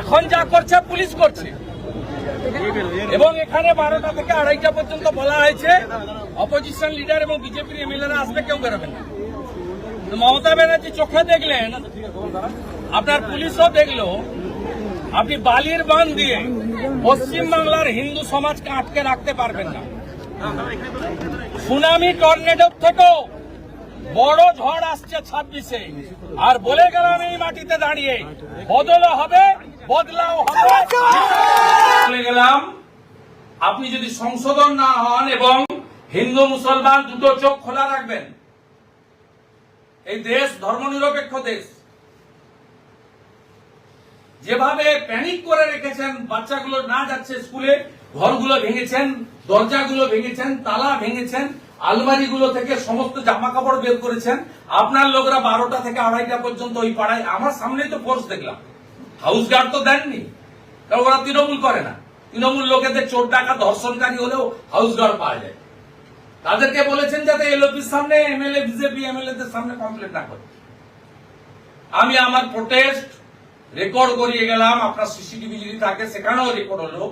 এখন যা করছে, পুলিশ করছে। এবং এখানে বারোটা থেকে আড়াইটা পর্যন্ত বলা হয়েছে অপোজিশন লিডার এবং বিজেপির এমএলএরা আসবে কেউ বেরোবেন না। মমতা ব্যানার্জি চোখে দেখলেন, আপনার পুলিশও দেখল, আপনি বালির বান দিয়ে পশ্চিমবাংলার হিন্দু সমাজকে আটকে রাখতে পারবেন না। সুনামি টর্নেডোর থেকেও বড় ঝড় আসছে ছাব্বিশে। আর বলে গেলাম এই মাটিতে দাঁড়িয়ে বদলও হবে আপনি যদি সংশোধন না হন এবং হিন্দু মুসলমান দুটো চোখ খোলা রাখবেন, এই দেশ ধর্মনিরপেক্ষ দেশ, যেভাবে প্যানিক করে রেখেছেন, বাচ্চাগুলো না যাচ্ছে স্কুলে, ঘরগুলো ভেঙেছেন, দরজাগুলো ভেঙেছেন, তালা ভেঙেছেন, আলমারিগুলো থেকে সমস্ত জামা কাপড় বের করেছেন। আপনার লোকরা বারোটা থেকে আড়াইটা পর্যন্ত ওই পাড়ায়, আমার সামনেই তো ফোর্স দেখলাম। হাউস গার্ড তো দেননি। কারণ ওরা তৃণমূল করে না। তৃণমূল লোকেদের চোর ডাকা ধর্ষণকারী হলেও হাউস গার্ড পাওয়া যায়। তাদেরকে বলেছেন যাতে এলওপির সামনে এমএলএ, বিজেপি এমএলএ দের সামনে কমপ্লেন না করে। আমি আমার প্রোটেস্ট রেকর্ড করিয়ে গেলাম। আপনার সিসিটিভি যদি থাকে, সেখানেও রেকর্ড হলো।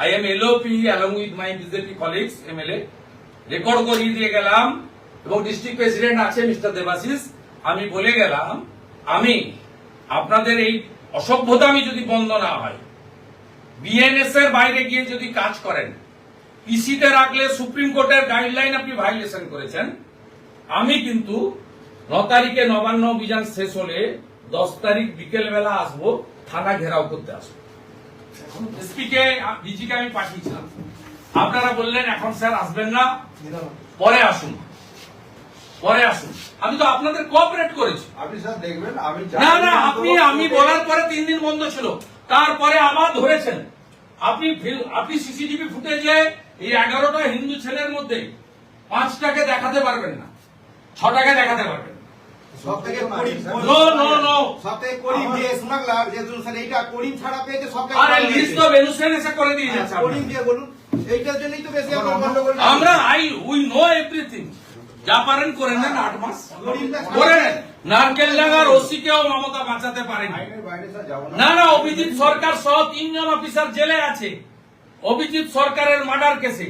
I am LOP along with my BJP colleagues MLA record করিয়ে দিয়ে গেলাম। এবং ডিস্ট্রিক্ট প্রেসিডেন্ট আছে মিস্টার দেবাশিস। আমি বলে গেলাম, আমি আপনাদের এই অসভ্যতা আমি যদি বন্ধ না হয় বিএনএস এর বাইরে গিয়ে যদি কাজ করেন পিসিতে রাখলে সুপ্রিম কোর্টের গাইডলাইন আপনি ভাইলেশন করেছেন, আমি কিন্তু ন তারিখে নবান্ন অভিযান শেষ হলে দশ তারিখ বিকেল বেলা আসব, থানা ঘেরাও করতে আসব। এসপিকে ডিজিকে আমি পাঠিয়েছিলাম। আপনারা বললেন, এখন স্যার আসবেন না, পরে আসুন। পরে আসুন। আমি তো আপনাদের কোঅপারেট করেছি। আপনি স্যার দেখবেন আমি না না আপনি আমি বলার পরে তিন দিন বন্ধ ছিল। তারপরে আবার ধরেছেন আপনি আপনি সিসিটিভি ফুটেজে এই এগারোটা হিন্দু ছেলের মধ্যে পাঁচটাকে দেখাতে পারবেন না। ছটাকে দেখাতে পারবেন আমরা আই উই নো এভরিথিং যা পারেন করে নেন আট মাস। করে নেন নারকেল ডাঙ্গার ওসিকেও মমতা বাঁচাতে পারেনি। না না, অভিজিৎ সরকার সহ তিনজন অফিসার জেলে আছে। অভিজিৎ সরকারের মার্ডার কেসে।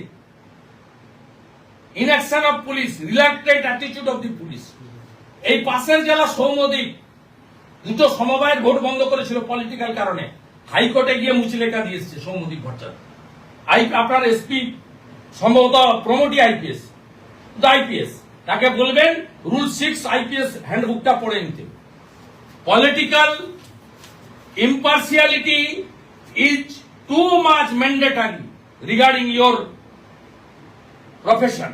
Inaction of police reluctant attitude of the police এই পাশের জেলা সৌমদ্বীপ দুটো সমবায়ের ভোট বন্ধ করেছিল পলিটিক্যাল কারণে। হাইকোর্টে গিয়ে মুচলেখা দিয়ে এসছে সৌমদ্বীপ ভট্টাচার্য। আই, আপনার এসপি, সম্ভবত প্রমোটি আইপিএস। আইপিএস। তাকে বলবেন, রুল সিক্স আইপিএস হ্যান্ডবুকটা পড়ে নিতে। Political impartiality is too much mandatory regarding your profession